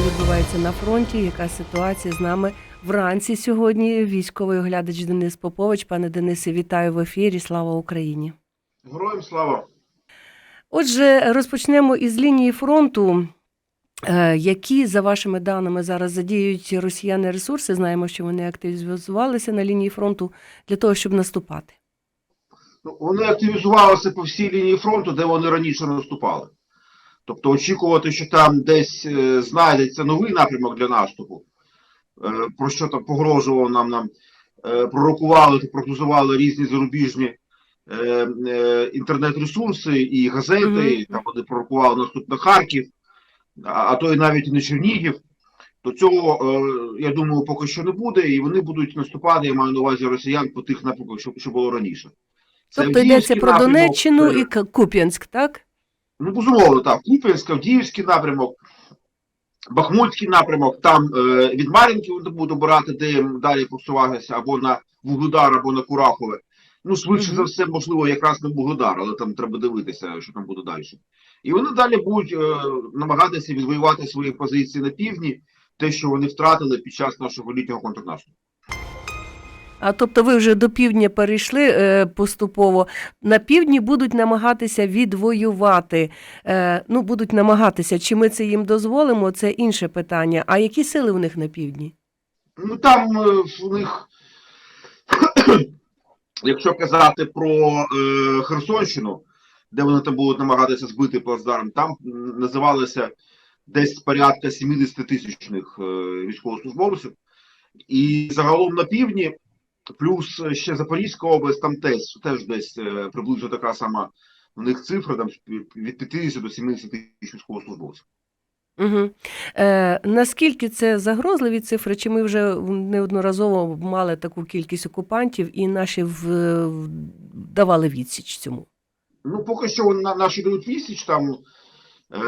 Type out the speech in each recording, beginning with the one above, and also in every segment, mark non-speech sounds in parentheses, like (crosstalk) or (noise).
що відбувається на фронті, яка ситуація з нами вранці сьогодні. Військовий оглядач Денис Попович. Пане Денисе, вітаю в ефірі. Слава Україні! Героям слава! Отже, розпочнемо із лінії фронту. Е, Які, за вашими даними, зараз задіють росіяни ресурси? Знаємо, що вони активізувалися на лінії фронту для того, щоб наступати. Ну, Вони активізувалися по всій лінії фронту, де вони раніше наступали. Тобто очікувати, що там десь е, знайдеться новий напрямок для наступу, е, про що там погрожував нам, нам е, пророкували та прогнозували різні зарубіжні інтернет-ресурси і газети. Мгм. і Там вони пророкували наступ на Харків, а, то і навіть і на Чернігів. То цього, я думаю, поки що не буде, і вони будуть наступати, я маю на увазі росіян по тих напрямках, що, було раніше. Це Тобто йдеться про напрямок, Донеччину і Куп'янськ, так? Ну, безумовно, так. Куп'янськ, Авдіївський напрямок, Бахмутський напрямок, там е, від Мар'їнки вони будуть обирати, де їм далі просуватися, або на Вугледар, або на Курахове. Ну, швидше Мгм. за все, можливо, якраз на Вугледар, але там треба дивитися, що там буде далі. І вони далі будуть е, намагатися відвоювати свої позиції на півдні, те, що вони втратили під час нашого літнього контрнаступу. А тобто ви вже до півдня перейшли е, поступово. На півдні будуть намагатися відвоювати. Е, ну, будуть намагатися. Чи ми це їм дозволимо, це інше питання. А які сили в них на півдні? Ну там е, в них, (clears throat) якщо казати про е, Херсонщину, де вони там будуть намагатися збити плацдарм, там м, називалося десь порядка 70 тисячних е, військовослужбовців. І загалом на півдні, плюс ще Запорізька область, там теж, теж десь е, приблизно така сама в них цифра, там від 50 до 70 тисяч військовослужбовців. Угу. Е, наскільки це загрозливі цифри? Чи ми вже неодноразово мали таку кількість окупантів і наші в, в- давали відсіч цьому? Ну, поки що на наші дають відсіч, там е,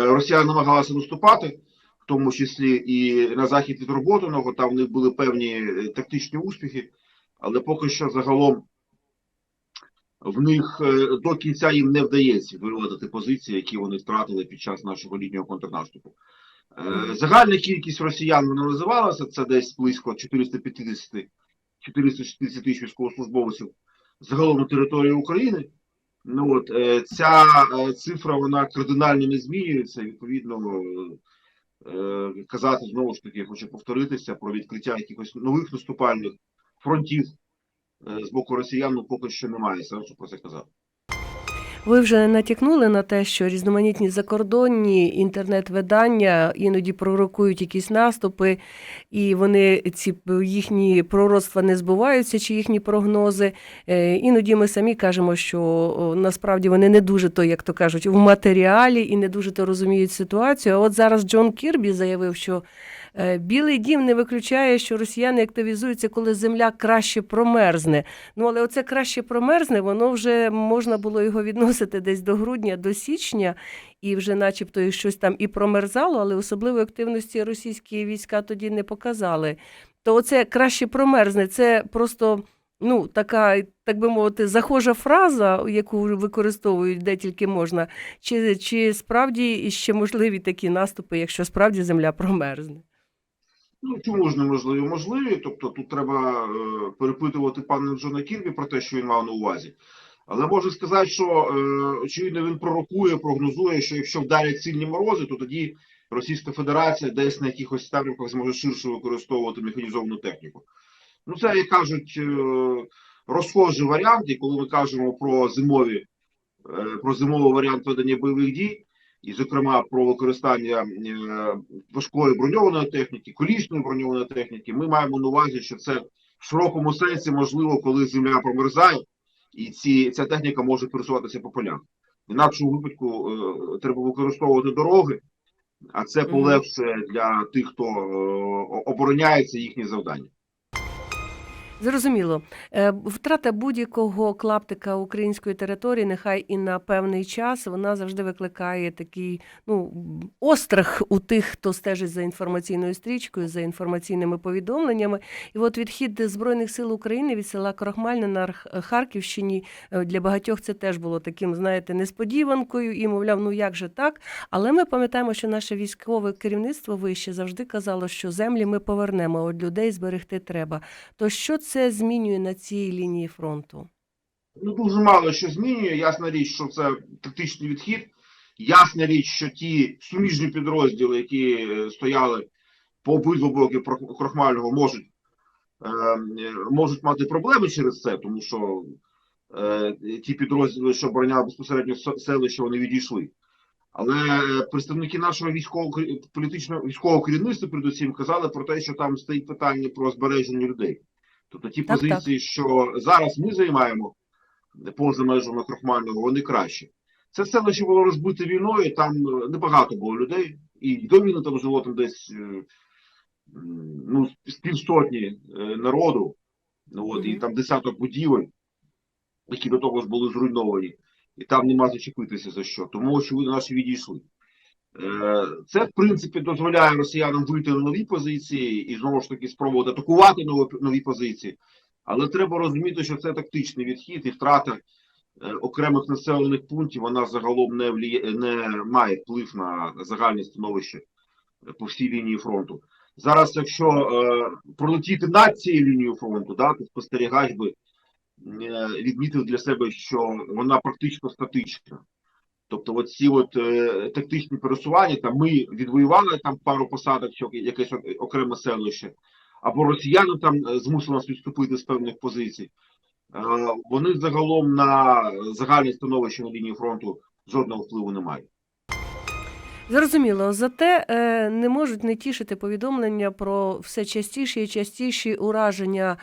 росіяни намагалися наступати, в тому числі і на захід від Роботиного, там в них були певні е, тактичні успіхи, але поки що загалом в них е, до кінця їм не вдається виводити позиції, які вони втратили під час нашого літнього контрнаступу. Е, Загальна кількість росіян вона називалася, це десь близько 450-460 тисяч військовослужбовців загалом на території України. Ну от е, ця цифра вона кардинально не змінюється. Відповідно, казати знову ж таки, хочу повторитися про відкриття якихось нових наступальних фронтів е, з боку росіян, ну поки що немає сенсу про це казати. Ви вже натякнули на те, що різноманітні закордонні інтернет-видання іноді пророкують якісь наступи, і вони ці їхні пророцтва не збуваються, чи їхні прогнози. Е, Іноді ми самі кажемо, що насправді вони не дуже то, як то кажуть, в матеріалі і не дуже то розуміють ситуацію. А от зараз Джон Кірбі заявив, що Білий дім не виключає, що росіяни активізуються, коли земля краще промерзне. Ну, але оце краще промерзне, воно вже можна було його відносити десь до грудня, до січня, і вже начебто і щось там і промерзало, але особливої активності російські війська тоді не показали. То оце краще промерзне, це просто. Ну, така, так би мовити, захожа фраза, яку використовують де тільки можна. Чи, чи справді ще можливі такі наступи, якщо справді земля промерзне? Ну чому ж неможливі? Можливі. Тобто тут треба е, перепитувати пана Джона Кірбі про те, що він мав на увазі. Але можу сказати, що е, очевидно він пророкує, прогнозує, що якщо вдарять сильні морози, то тоді Російська Федерація десь на якихось напрямках зможе ширше використовувати механізовану техніку. Ну, це, як кажуть, е, розхожий варіант, і коли ми кажемо про зимові, про зимовий варіант ведення бойових дій, і, зокрема, про використання е, важкої броньованої техніки, колісної броньованої техніки, ми маємо на увазі, що це в широкому сенсі можливо, коли земля промерзає, і ці, ця техніка може пересуватися по полях. В інакшому випадку е, треба використовувати дороги, а це полегшує для тих, хто е, обороняється їхні завдання. Зрозуміло. Е, Втрата будь-якого клаптика української території, нехай і на певний час, вона завжди викликає такий ну, острах у тих, хто стежить за інформаційною стрічкою, за інформаційними повідомленнями. І от відхід Збройних сил України від села Крохмальне на Харківщині е, для багатьох це теж було таким, знаєте, несподіванкою і, мовляв, ну як же так? Але ми пам'ятаємо, що наше військове керівництво вище завжди казало, що землі ми повернемо, от людей зберегти треба. То що це змінює на цій лінії фронту? Ну, дуже мало що змінює. Ясна річ, що це тактичний відхід. Ясна річ, що ті суміжні підрозділи, які е, стояли по обидва боки Крохмального, можуть, е, можуть мати проблеми через це, тому що е, ті підрозділи, що обороняли безпосередньо селище, вони відійшли. Але е, представники нашого військового політичного військового керівництва передусім казали про те, що там стоїть питання про збереження людей. Тобто ті Так, позиції, що зараз ми займаємо поза межами Крохмального, вони кращі. Це селище було розбите війною, там е, небагато було людей, і до війни там жило там десь е, ну, з півсотні е, народу, ну, от, і там десяток будівель, які до того ж були зруйновані, і там нема зачепитися за що. Тому очевидно наші відійшли. Е, Це, в принципі, дозволяє росіянам вийти на нові позиції і знову ж таки спробувати атакувати нові, нові позиції. Але треба розуміти, що це тактичний відхід і втрата е, окремих населених пунктів, вона загалом не, вліє, не має вплив на загальне становище е, по всій лінії фронту. Зараз, якщо е, пролетіти над цією лінією фронту, да, то спостерігач би е, відмітив для себе, що вона практично статична. Тобто, от ці от е, тактичні пересування, там ми відвоювали там пару посадок, якесь окреме селище, або росіяни там змусили нас відступити з певних позицій. Е, вони загалом на загальне становище на лінії фронту жодного впливу не мають. Зрозуміло, зате е, не можуть не тішити повідомлення про все частіші і частіші ураження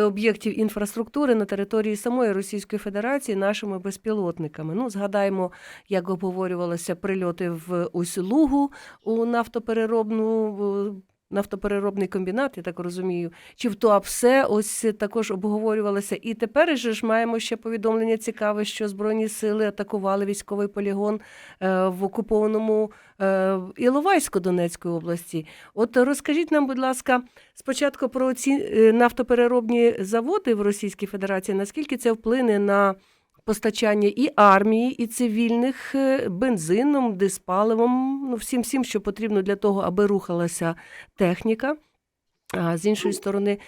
об'єктів інфраструктури на території самої Російської Федерації нашими безпілотниками. Ну, згадаємо, як обговорювалися прильоти в Усть-Лугу у нафтопереробну. Нафтопереробний комбінат, я так розумію, чи в Туапсе ось також обговорювалося. І тепер же ж маємо ще повідомлення цікаве, що Збройні сили атакували військовий полігон е, в окупованому е, Іловайську Донецької області. От розкажіть нам, будь ласка, спочатку про ці е, нафтопереробні заводи в Російській Федерації, наскільки це вплине на постачання і армії, і цивільних е, бензином, диспаливом, ну всім всім, що потрібно для того, аби рухалася техніка. А з іншої сторони,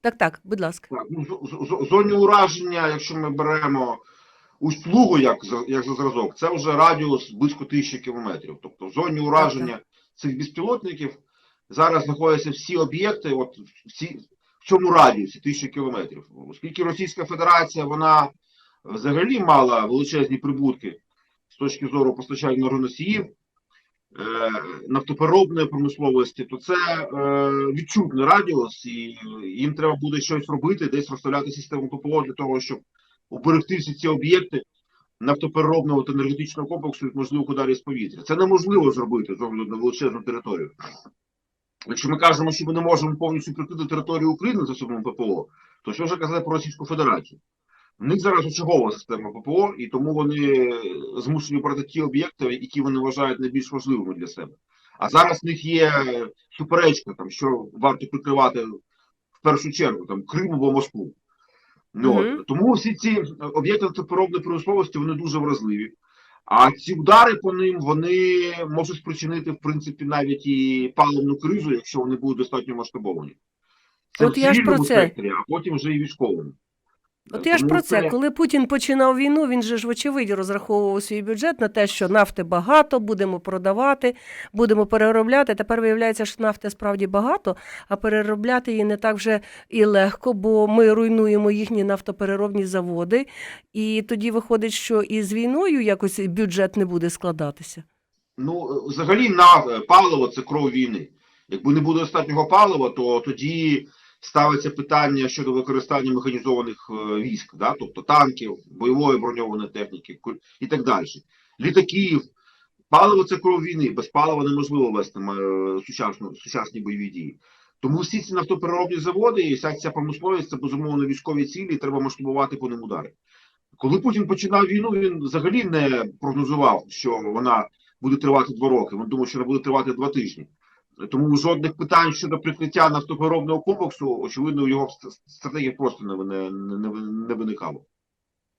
так, так, будь ласка. Так, ну, зоні ураження, якщо ми беремо Усть-Лугу як, як за зразок, це вже радіус близько тисячі кілометрів. Тобто в зоні ураження цих безпілотників зараз знаходяться всі об'єкти, от всі в цьому радіусі тисячі кілометрів. Оскільки Російська Федерація вона взагалі мала величезні прибутки з точки зору постачання енергоносіїв, е, нафтопереробної промисловості, то це е, відчутний радіус, і їм треба буде щось робити, десь розставляти систему ППО для того, щоб уберегти всі ці об'єкти нафтопереробного та енергетичного комплексу від можливих ударів з повітря. Це неможливо зробити з огляду на величезну територію. Якщо ми кажемо, що ми не можемо повністю прикрити територію України за собою ППО, то що вже казати про Російську Федерацію? В них зараз очагова система ППО, і тому вони змушені брати ті об'єкти, які вони вважають найбільш важливими для себе. А зараз в них є суперечка, там, що варто прикривати в першу чергу там, Крим або Москву. Ну, Мгм. от. Тому всі ці об'єкти нафтопереробної промисловості вони дуже вразливі. А ці удари по ним вони можуть спричинити, в принципі, навіть і паливну кризу, якщо вони будуть достатньо масштабовані. Це От в я ж про це. секторі, а потім вже і військовому. От я ж про це, коли Путін починав війну, він же ж вочевидь розраховував свій бюджет на те, що нафти багато, будемо продавати, будемо переробляти. Тепер виявляється, що нафти справді багато, а переробляти її не так вже і легко, бо ми руйнуємо їхні нафтопереробні заводи, і тоді виходить, що і з війною якось бюджет не буде складатися. Ну, взагалі, на е, паливо це кров війни. Якби не буде достатнього палива, то тоді ставиться питання щодо використання механізованих е, військ, да? тобто танків, бойової броньованої техніки і так далі. Літаків. Паливо це кров війни. Без палива неможливо вести е, сучасну, сучасні бойові дії. Тому всі ці нафтопереробні заводи і вся ця промисловість це безумовно військові цілі, і треба масштабувати по ним удари. Коли Путін починав війну, він взагалі не прогнозував, що вона буде тривати два роки. Він думав, що вона буде тривати два тижні. Тому жодних питань щодо прикриття нафтопереробного комплексу, очевидно, у його ст- стратегії просто не, не, не, не виникало.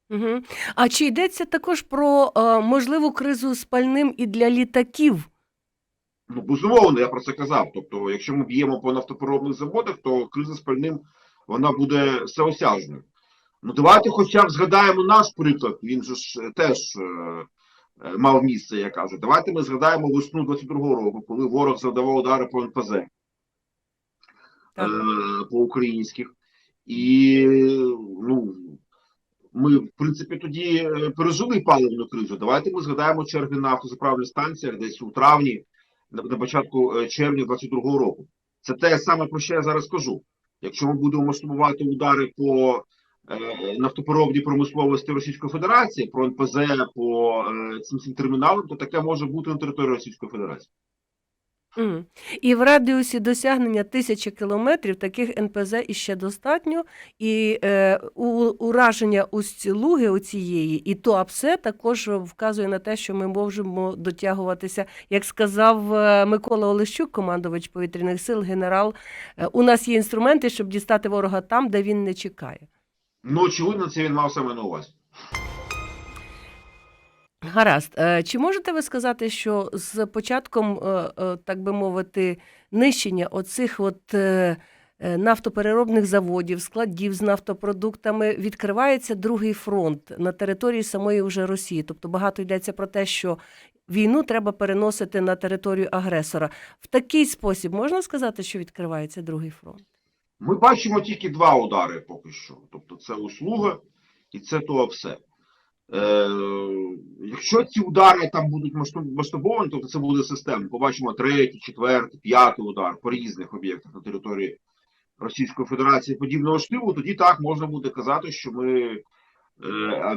Угу. А чи йдеться також про е, можливу кризу з пальним і для літаків? Ну, безумовно, я про це казав. Тобто, якщо ми б'ємо по нафтопереробних заводах, то криза з пальним вона буде всеосяжною. Ну, давайте хоча б згадаємо наш приклад. Він же ж е, теж е, мав місце, я кажу. Давайте ми згадаємо весну 22-го року, коли ворог завдавав удари по НПЗ е, по українських. І ну, ми, в принципі, тоді е, пережили паливну кризу. Давайте ми згадаємо черги на автозаправних станціях десь у травні, на, на початку е, червня 22-го року. Це те саме, про що я зараз кажу. Якщо ми будемо масштабувати удари по е, нафтопереробній промисловості Російської Федерації, про НПЗ, по е, цим всім терміналам, то таке може бути на території Російської Федерації. Мгм. І в радіусі досягнення тисячі кілометрів таких НПЗ іще достатньо, і е, у, ураження луги оцієї і ТОАПСЕ також вказує на те, що ми можемо дотягуватися, як сказав е, Микола Олещук, командувач повітряних сил, генерал. У нас є інструменти, щоб дістати ворога там, де він не чекає. Ну, очевидно, це він мав саме на увазі. Гаразд. Е, Чи можете ви сказати, що з початком, е, е, так би мовити, нищення оцих от нафтопереробних заводів, складів з нафтопродуктами відкривається другий фронт на території самої вже Росії? Тобто багато йдеться про те, що війну треба переносити на територію агресора. В такий спосіб можна сказати, що відкривається другий фронт? Ми бачимо тільки два удари поки що. Тобто це услуга і це то все. Е, якщо ці удари там будуть масштабовані, то це буде системно. Побачимо третій, четвертий, п'ятий удар по різних об'єктах на території Російської Федерації подібного штибу, тоді так можна буде казати, що ми е,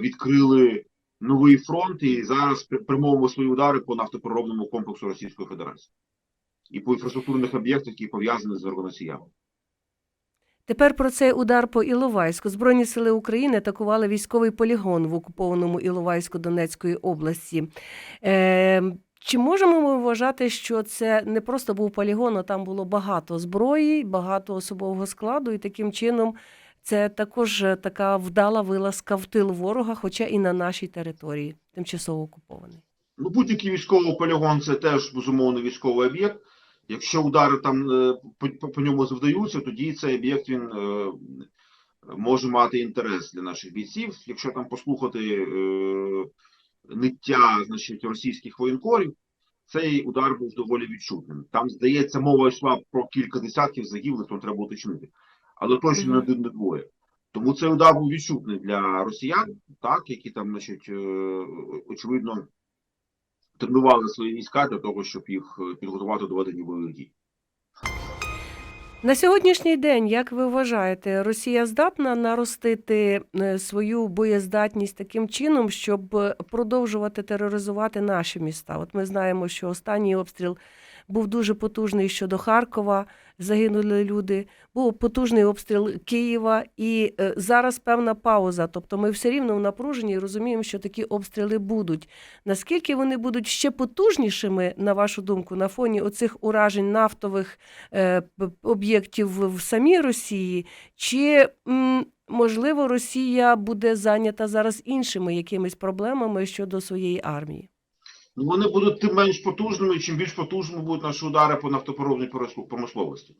відкрили новий фронт і зараз примовимо свої удари по нафтопереробному комплексу Російської Федерації і по інфраструктурних об'єктах, які пов'язані з енергоносіями. Тепер про цей удар по Іловайську. Збройні сили України атакували військовий полігон в окупованому Іловайську Донецької області. Е, чи можемо ми вважати, що це не просто був полігон, а там було багато зброї, багато особового складу, і таким чином це також е, така вдала вилазка в тил ворога, хоча і на нашій території, тимчасово окупований. Ну, будь-який військовий полігон це теж безумовно військовий об'єкт. Якщо удари там е, по, по, по ньому завдаються, тоді цей об'єкт він е, може мати інтерес для наших бійців. Якщо там послухати е, ниття значить, російських воєнкорів, цей удар був доволі відчутним. Там, здається, мова йшла про кілька десятків загиблих, то треба уточнити. Але точно не один, не двоє. Тому цей удар був відчутний для росіян, так, які там, значить, е, очевидно, тренували свої війська для того, щоб їх е, підготувати до ведення бойових дій. На сьогоднішній день, як ви вважаєте, Росія здатна наростити е, свою боєздатність таким чином, щоб е, продовжувати тероризувати наші міста? От ми знаємо, що останній обстріл був дуже потужний щодо Харкова, загинули люди. Був потужний обстріл Києва, і е, зараз певна пауза. Тобто ми все рівно в напруженні і розуміємо, що такі обстріли будуть. Наскільки вони будуть ще потужнішими, на вашу думку, на фоні оцих уражень нафтових е, об'єктів в самій Росії, чи можливо Росія буде зайнята зараз іншими якимись проблемами щодо своєї армії? Ну, вони будуть тим менш потужними, чим більш потужними будуть наші удари по нафтопереробній промислов- промисловості.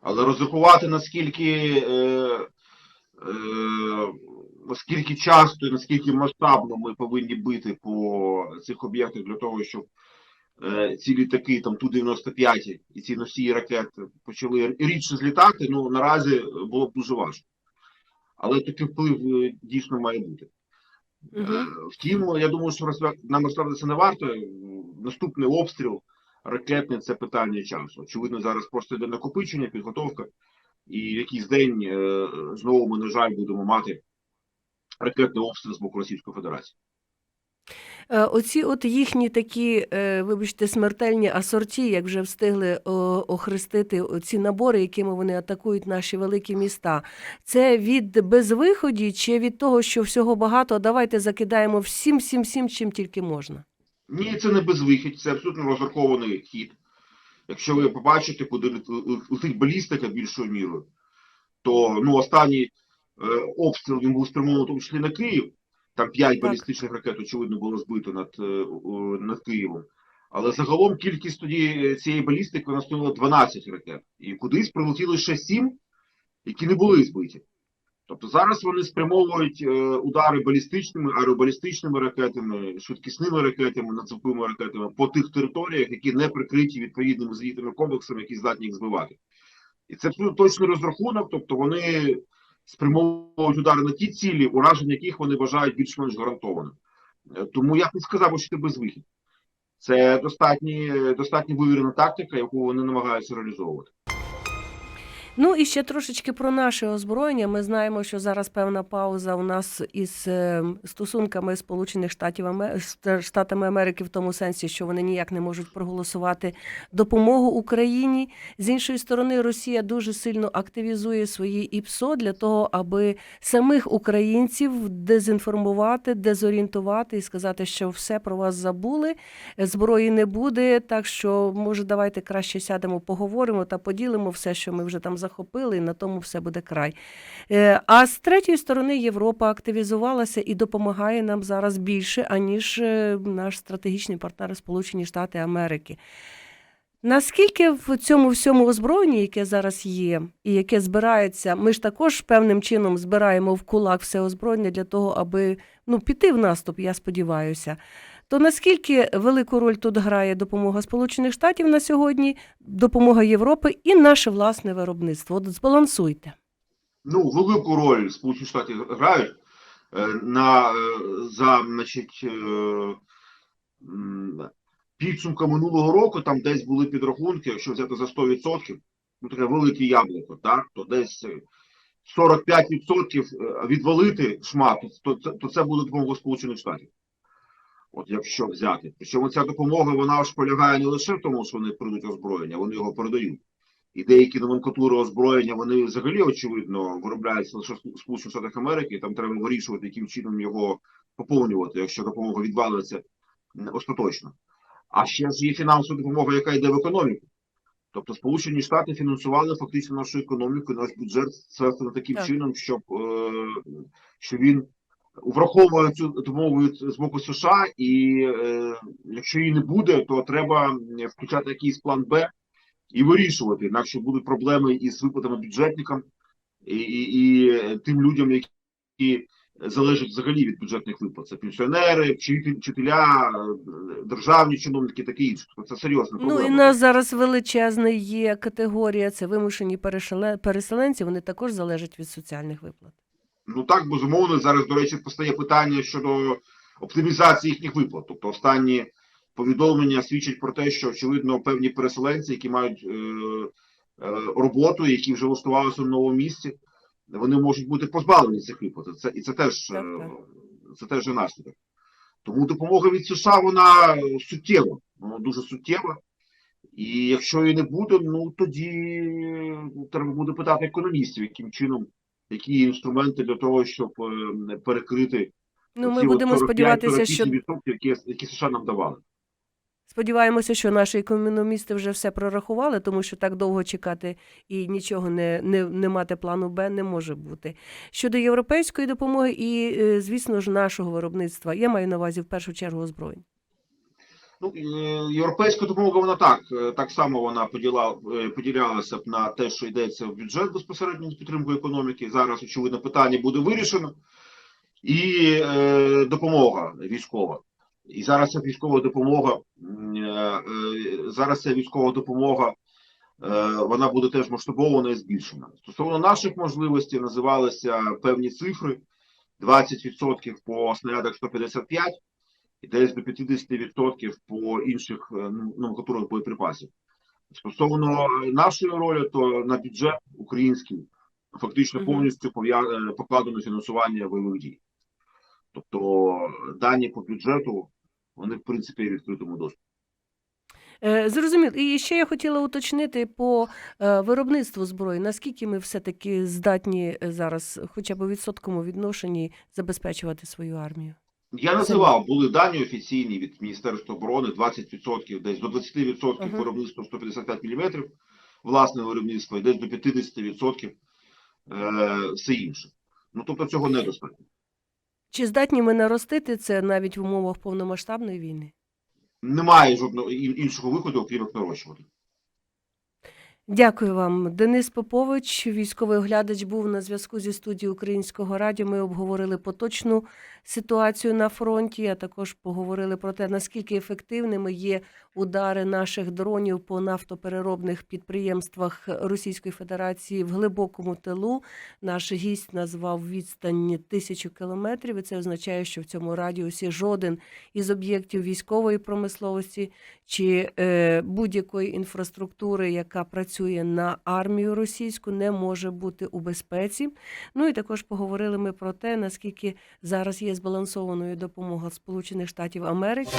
Але розрахувати наскільки, е, е, наскільки часто і наскільки масштабно ми повинні бити по цих об'єктах для того, щоб е, ці літаки, там Ту-95 і ці носії ракет почали рідше злітати, ну наразі було б дуже важко. Але такий вплив е, дійсно має бути. Угу. Е, Втім, я думаю, що нам розставитися не варто. Наступний обстріл ракетний це питання часу. Очевидно, зараз просто йде накопичення, підготовка, і в якийсь день е, знову ми, на жаль, будемо мати ракетний обстріл з боку Російської Федерації. Е, Оці от їхні такі, е, вибачте, смертельні асорті, як вже встигли охрестити ці набори, якими вони атакують наші великі міста. Це від безвиході чи від того, що всього багато, давайте закидаємо всім, всім, всім, чим тільки можна. Ні, це не безвихідь, це абсолютно розрахований хід. Якщо ви побачите, куди летить балістика більшою мірою, то ну, останній е, обстріл він був спрямований в тому числі на Київ. Там 5 Так. балістичних ракет, очевидно, було збито над, е, над Києвом. Але загалом кількість тоді е, цієї балістики вона становила 12 ракет. І кудись прилетіло ще 7, які не були збиті. Тобто зараз вони спрямовують е, удари балістичними, аеробалістичними ракетами, швидкісними ракетами, надзвуковими ракетами по тих територіях, які не прикриті відповідними зенітними комплексами, які здатні їх збивати. І це точний розрахунок, тобто вони спрямовують удари на ті цілі, ураження яких вони вважають більш-менш гарантованим. Е, Тому я б не сказав, що це безвихід. Це достатньо, достатньо вивірена тактика, яку вони намагаються реалізовувати. Ну і ще трошечки про наше озброєння. Ми знаємо, що зараз певна пауза у нас із е, стосунками Сполучених Штатів Штатами Америки в тому сенсі, що вони ніяк не можуть проголосувати допомогу Україні. З іншої сторони, Росія дуже сильно активізує свої ІПСО для того, аби самих українців дезінформувати, дезорієнтувати і сказати, що все про вас забули, зброї не буде. Так що, може, давайте краще сядемо, поговоримо та поділимо все, що ми вже там захопили, і на тому все буде край. Е, А з третьої сторони, Європа активізувалася і допомагає нам зараз більше, аніж е, наш стратегічний партнер Сполучені Штати Америки. Наскільки в цьому всьому озброєнні, яке зараз є, і яке збирається, ми ж також певним чином збираємо в кулак все озброєння для того, аби ну, піти в наступ, я сподіваюся. То наскільки велику роль тут грає допомога Сполучених Штатів на сьогодні, допомога Європи і наше власне виробництво? От збалансуйте. ну, велику роль Сполучені Штати грають е, на, е, за значить, е, підсумка минулого року, там десь були підрахунки, якщо взяти за 100%, ну таке велике яблуко, так, то десь е, 45% е, відвалити шмат, то це, то це буде допомога Сполучених Штатів. От якщо взяти. Причому ця допомога, вона ж полягає не лише в тому, що вони передають озброєння, вони його передають. І деякі номенклатури озброєння, вони взагалі, очевидно, виробляються лише в Сполучених Штатах Америки, там треба вирішувати, яким чином його поповнювати, якщо допомога відвалиться остаточно. А ще ж є фінансова допомога, яка йде в економіку. Тобто Сполучені Штати фінансували фактично нашу економіку, наш бюджет саме таким Так. чином, щоб е, що він враховує цю від- з боку США, і е, якщо її не буде, то треба включати якийсь план Б і вирішувати, інакше будуть проблеми із виплатами бюджетникам і, і, і тим людям, які залежать взагалі від бюджетних виплат. Це пенсіонери, вчителя, е, державні чиновники, таке інше. Тобто Це серйозна Ну і нас зараз величезна є категорія, це вимушені переселенці, вони також залежать від соціальних виплат. Ну так, безумовно, зараз, до речі, постає питання щодо оптимізації їхніх виплат. Тобто останні повідомлення свідчать про те, що очевидно певні переселенці, які мають е, е, роботу, які вже влаштувалися в новому місці, вони можуть бути позбавлені цих виплат. Це і це теж е, Так, так. це теж є наслідок. Тому допомога від США вона суттєва, вона дуже суттєва. І якщо її не буде, ну тоді треба буде питати економістів, яким чином, які є інструменти для того, щоб е, перекрити Ну, ми будемо сподіватися, що які, які США нам давали. сподіваємося, що наші економісти вже все прорахували, тому що так довго чекати і нічого не, не, не мати плану Б не може бути. Щодо європейської допомоги і, е, звісно ж, нашого виробництва, я маю на увазі в першу чергу озброєнь. Ну, європейська допомога, вона так, е, так само вона поділа, е, поділялася б на те, що йдеться в бюджет безпосередньо з підтримкою економіки. Зараз, очевидно, питання буде вирішено. І е, допомога військова. І зараз ця військова допомога, е, е, зараз ця військова допомога, вона буде теж масштабована і збільшена. Стосовно наших можливостей називалися певні цифри: 20% по снарядах 155 і десь до 50% по інших е, номенклатурах боєприпасів. Стосовно нашої ролі, то на бюджет український фактично повністю е, покладено фінансування бойових дій. Тобто дані по бюджету вони в принципі в відкритому доступі. Е, Зрозуміло. І ще я хотіла уточнити по виробництву зброї. Наскільки ми все-таки здатні зараз, хоча б у відсотковому відношенні, забезпечувати свою армію? Я називав, були дані офіційні від Міністерства оборони 20%, десь до 20% Ага. виробництва 155 мм власне виробництво, і десь до 50% е, все інше. Ну тобто цього недостатньо. Чи здатні ми наростити це навіть в умовах повномасштабної війни? Немає жодного іншого виходу, окрім як нарощувати. Дякую вам. Денис Попович, військовий оглядач, був на зв'язку зі студією Українського радіо. Ми обговорили поточну ситуацію на фронті, а також поговорили про те, наскільки ефективними є удари наших дронів по нафтопереробних підприємствах Російської Федерації в глибокому тилу. Наш гість назвав відстань тисячу кілометрів, і це означає, що в цьому радіусі жоден із об'єктів військової промисловості чи е, будь-якої інфраструктури, яка працює на армію російську, не може бути у безпеці. Ну і також поговорили ми про те, наскільки зараз є збалансованою допомога Сполучених Штатів Америки